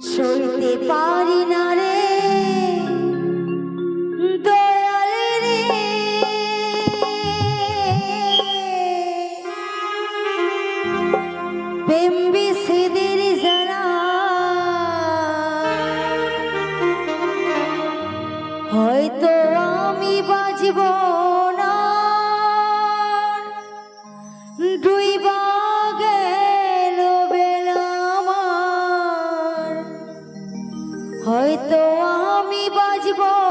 সইতে পারি না রে। দয়াল রে। প্রেম বিচ্ছেদের জ্বালা হয়তো আমি বাজব। বাজব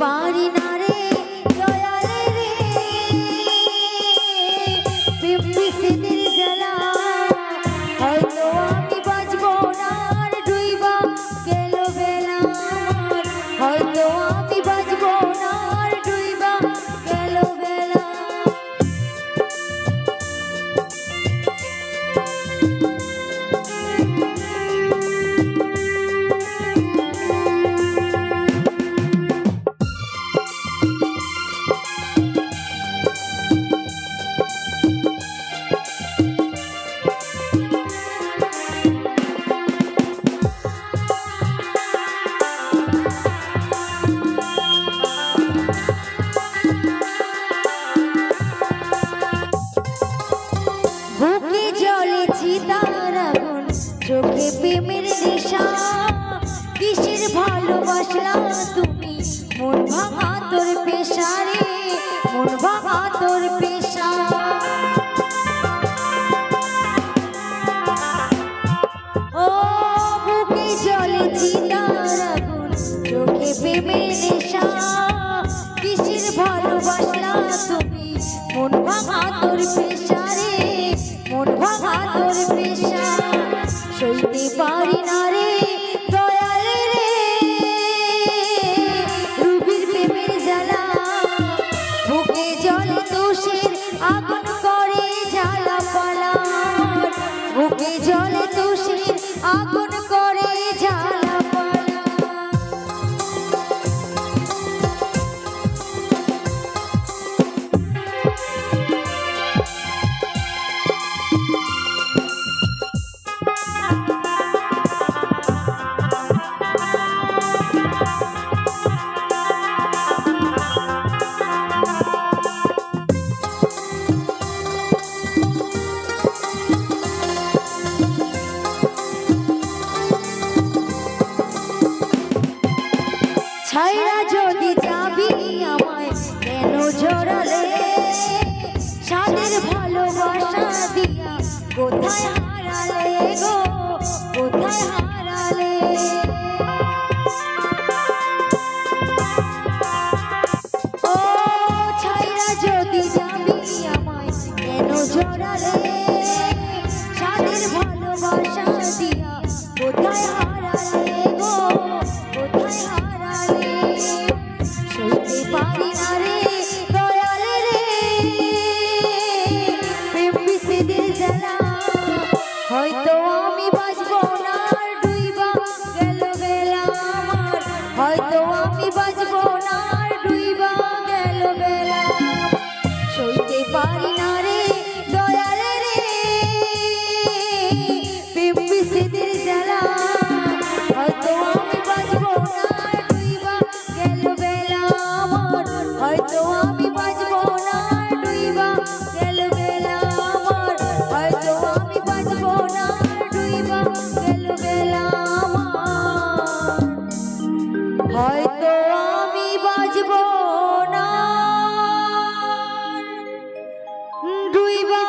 পারি না রে দয়ালে বুকে জলে চোখে কিসের ভালোবাসলাম তুমি? মন ভাঙা তোর পেশা কিসের তুমি মন ভাঙা তোর পেশা মন ভাঙা তোর পেশা সইতে পারি না রে। কোথায় হারালে গো? কোথায় হারালে? ও ছাইরা যদি যাবি আমায় কেন জড়ালে? সাদের ভালোবাসা দিয়া কোথায় হারালে হয়তো আমি বাঁচবো না ডুইবা গেল বেলা আমার। হয়তো আমি বাঁচবো না ডুইবা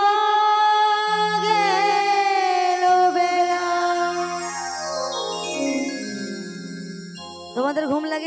গেল বেলা তোমাদের ঘুম লাগে